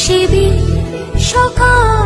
শিবি সকাল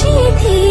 去听